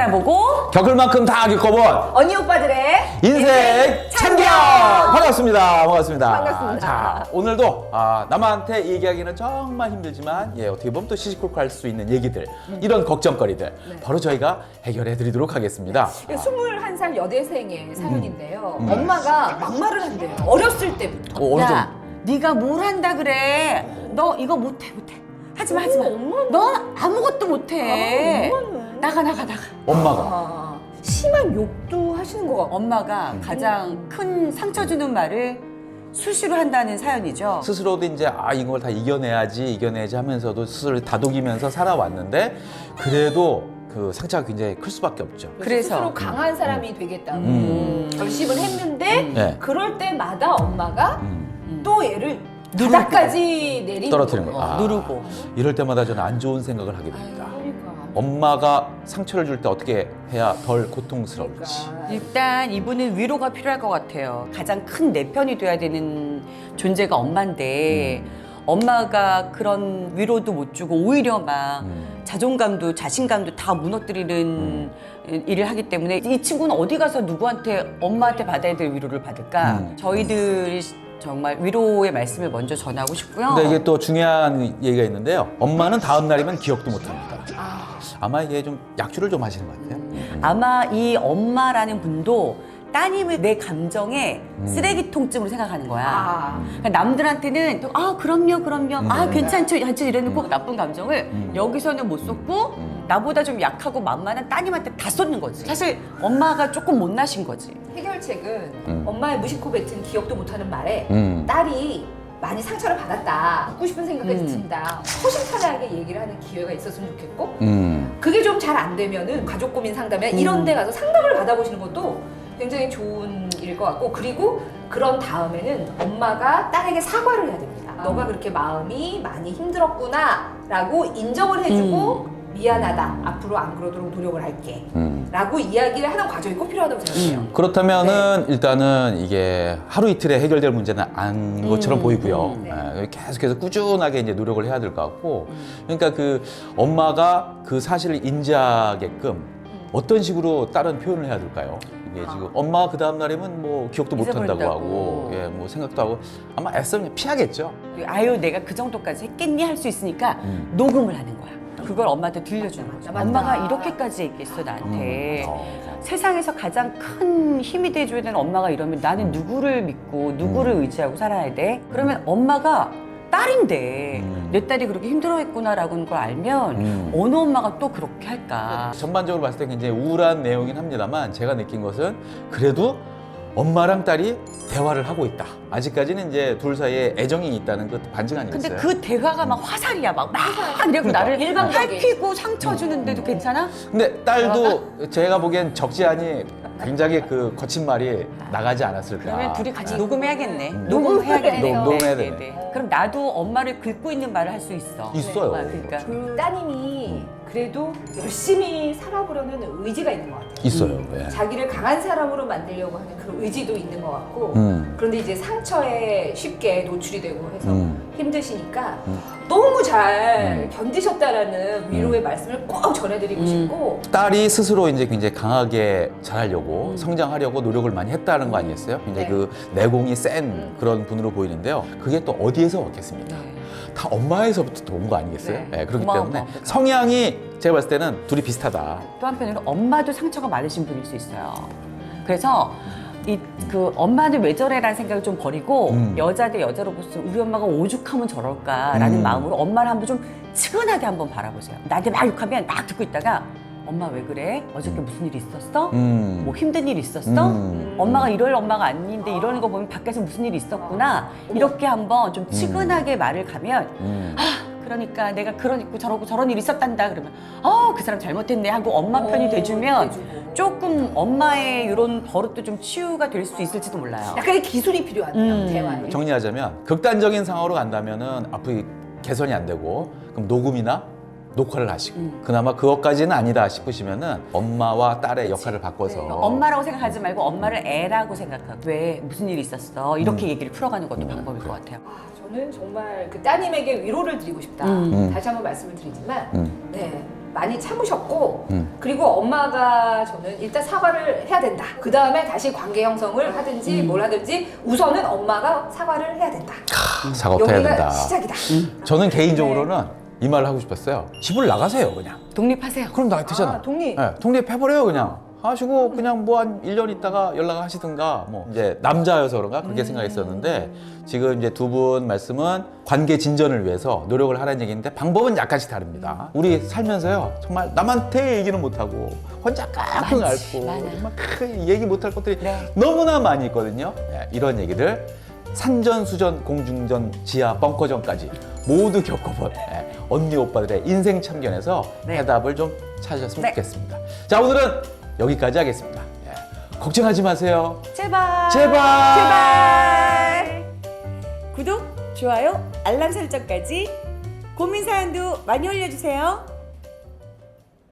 알아보고 겪을 만큼 다 겪어본 언니 오빠들의 인생 참견! 반갑습니다. 반갑습니다. 반갑습니다. 자, 오늘도 아, 남한테 얘기하기는 정말 힘들지만 예, 어떻게 보면 또 시시콜콜 할 수 있는 얘기들, 이런 걱정거리들 바로 저희가 해결해 드리도록 하겠습니다. 21살 여대생의 사연인데요. 음. 엄마가 막말을 한대요. 어렸을 때부터. 어, 어느 정도 야 네가 뭘 한다 그래 너 이거 못해 못해 하지마 하지마 어, 엄마는- 넌 아무것도 못해 아, 엄마는. 나가 나가 나가 엄마가 아, 심한 욕도 하시는 것 같고. 엄마가 가장 큰 상처 주는 말을 수시로 한다는 사연이죠 스스로도 이제 아 이걸 다 이겨내야지 이겨내야지 하면서도 스스로 다독이면서 살아왔는데 그래도 그 상처가 굉장히 클 수밖에 없죠. 그래서. 스스로 강한 사람이 되겠다고 음. 결심을 했는데 네. 그럴 때마다 엄마가 음, 또 얘를 누르고. 바닥까지 내리는 떨어뜨리는 거예요. 거예요. 아. 누르고 이럴 때마다 저는 안 좋은 생각을 하게 됩니다. 엄마가 상처를 줄 때 어떻게 해야 덜 고통스러울지. 일단 이분은 위로가 필요할 것 같아요. 가장 큰 내 편이 돼야 되는 존재가 엄마인데 엄마가 그런 위로도 못 주고 오히려 막 음. 자존감도 자신감도 다 무너뜨리는 일을 하기 때문에 이 친구는 어디 가서 누구한테 엄마한테 받아야 될 위로를 받을까? 음. 저희들이 정말 위로의 말씀을 먼저 전하고 싶고요. 근데 이게 또 중요한 얘기가 있는데요. 엄마는 다음 날이면 기억도 못 합니다. 아, 아마 이게 좀 약주를 좀 하시는 것 같아요. 아마 이 엄마라는 분도 따님을 내 감정의 음. 쓰레기통쯤으로 생각하는 거야. 아. 그러니까 남들한테는 또, 아 그럼요 그럼요 아 음. 괜찮죠 괜찮죠 이래놓고 나쁜 감정을 음. 여기서는 못 쏟고 음. 나보다 좀 약하고 만만한 따님한테 다 쏟는 거지 사실 엄마가 조금 못나신 거지 해결책은 음. 엄마의 무심코 뱉은 기억도 못하는 말에 음. 딸이 많이 상처를 받았다. 묻고 싶은 생각이 음. 든다. 허심탄회하게 얘기를 하는 기회가 있었으면 좋겠고 음. 그게 좀 잘 안 되면은 가족 고민 상담이나 음. 이런 데 가서 상담을 받아보시는 것도 굉장히 좋은 일일 것 같고 그리고 그런 다음에는 엄마가 딸에게 사과를 해야 됩니다. 너가 그렇게 마음이 많이 힘들었구나 라고 인정을 해주고 미안하다. 앞으로 안 그러도록 노력을 할게. 음. 라고 이야기를 하는 과정이 꼭 필요하다고 생각해요. 음. 그렇다면은 일단은 이게 하루 이틀에 해결될 문제는 아닌 것처럼 음, 보이고요. 음. 예, 계속해서 꾸준하게 이제 노력을 해야 될 것 같고, 그러니까 그 엄마가 그 사실을 인지하게끔 어떤 식으로 다른 표현을 해야 될까요? 이게 지금 엄마 그 다음 날이면 뭐 기억도 못 한다고 잊어버린다고. 하고, 예, 뭐 생각도 하고 아마 애쓰면 피하겠죠. 아유 내가 그 정도까지 했겠니 할 수 있으니까 음. 녹음을 하는 거야 그걸 엄마한테 들려주는 거죠 맞다. 엄마가 이렇게까지 얘기했어 나한테 음. 어. 세상에서 가장 큰 힘이 돼줘야 되는 엄마가 이러면 나는 누구를 믿고 누구를 음. 의지하고 살아야 돼? 그러면 엄마가 딸인데 음. 내 딸이 그렇게 힘들어했구나라는 걸 알면 음. 어느 엄마가 또 그렇게 할까? 전반적으로 봤을 때 굉장히 우울한 내용이긴 합니다만 제가 느낀 것은 그래도 엄마랑 딸이 대화를 하고 있다. 아직까지는 이제 둘 사이에 애정이 있다는 그 반증 근데 아니겠어요? 그 대화가 막 화살이야 막막 이러고 그러니까. 나를 일방적인. 살피고 상처 주는데도 괜찮아? 근데 딸도 제가 보기엔 적지 않이 굉장히 그 거친 말이 나가지 않았을까. 그러면 둘이 같이 아. 녹음해야겠네. 음. 녹음해야겠네. 녹음- 녹음해야 네, 되네. 네, 네. 그럼 나도 엄마를 긁고 있는 말을 할 수 있어. 있어요. 아, 그러니까. 그 따님이 그래도 열심히 살아보려는 의지가 있는 것 같아요. 있어요. 예. 자기를 강한 사람으로 만들려고 하는 그런 의지도 있는 것 같고 음. 그런데 이제 상처에 쉽게 노출이 되고 해서 음. 힘드시니까 음. 너무 잘 음. 견디셨다라는 위로의 말씀을 꼭 전해드리고 음. 싶고 딸이 스스로 이제 굉장히 강하게 음. 성장하려고 노력을 많이 했다는 거 아니겠어요? 굉장히 네. 그 내공이 센 음. 그런 분으로 보이는데요. 그게 또 어디에서 왔겠습니까? 네. 다 엄마에서부터 온 거 아니겠어요? 네. 예, 그렇기 고마워, 때문에 고마워. 성향이 제가 봤을 때는 둘이 비슷하다. 또 한편으로 엄마도 상처가 많으신 분일 수 있어요. 그래서 이 그 엄마는 왜 저래라는 생각을 좀 버리고 음. 여자 대 여자로서 우리 엄마가 오죽하면 저럴까라는 음. 마음으로 엄마를 한번 좀 측은하게 한번 바라보세요. 나한테 막 욕하면 막 듣고 있다가 엄마 왜 그래? 어저께 무슨 일 있었어? 음. 뭐 힘든 일 있었어? 음. 엄마가 이럴 엄마가 아닌데 이러는 거 보면 밖에서 무슨 일이 있었구나 이렇게 한번 좀 측은하게 말을 가면 음. 그러니까 내가 그런 있고 저러고 저런 일이 있었단다 그러면 어 그 사람 잘못했네 하고 엄마 편이 어, 돼주면 돼주고. 조금 엄마의 이런 버릇도 좀 치유가 될 수 있을지도 몰라요. 약간의 기술이 필요하네요 음. 대화에 정리하자면 극단적인 상황으로 간다면은 앞으로 개선이 안 되고 그럼 녹음이나 녹화를 하시고 음. 그나마 그것까지는 아니다 싶으시면은 엄마와 딸의 역할을 바꿔서 그러니까 엄마라고 생각하지 말고 엄마를 애라고 생각하고 왜 무슨 일이 있었어 이렇게 음. 얘기를 풀어가는 것도 음, 방법일 그래. 것 같아요. 아, 저는 정말 그 따님에게 위로를 드리고 싶다 음. 음. 다시 한번 말씀을 드리지만 음. 네 많이 참으셨고 음. 그리고 엄마가 저는 일단 사과를 해야 된다. 그 다음에 다시 관계 형성을 하든지 음. 뭘 하든지 우선은 엄마가 사과를 해야 된다. 작업해야 여기가 된다. 시작이다. 저는 개인적으로는 이 말을 하고 싶었어요. 집을 나가세요, 그냥. 독립하세요. 그럼 나 되잖아. 아, 독립. 네, 독립해버려요, 그냥. 하시고 그냥 뭐한 1년 있다가 연락하시든가 뭐 이제 남자여서 그런가 그렇게 생각했었는데 지금 이제 두 분 말씀은 관계 진전을 위해서 노력을 하라는 얘기인데 방법은 약간씩 다릅니다. 우리 살면서요 정말 남한테 얘기는 못하고 혼자 많지, 앓고 많아. 막 크- 얘기 못할 것들이 네. 너무나 많이 있거든요. 예, 이런 얘기를 산전수전 공중전 지하 벙커전까지 모두 겪어본 예, 언니 오빠들의 인생 참견에서 네. 해답을 좀 찾으셨으면 네. 좋겠습니다. 자 오늘은 여기까지 하겠습니다. 예, 걱정하지 마세요. 제발. 제발. 제발. 구독, 좋아요, 알람 설정까지 고민 사연도 많이 올려주세요.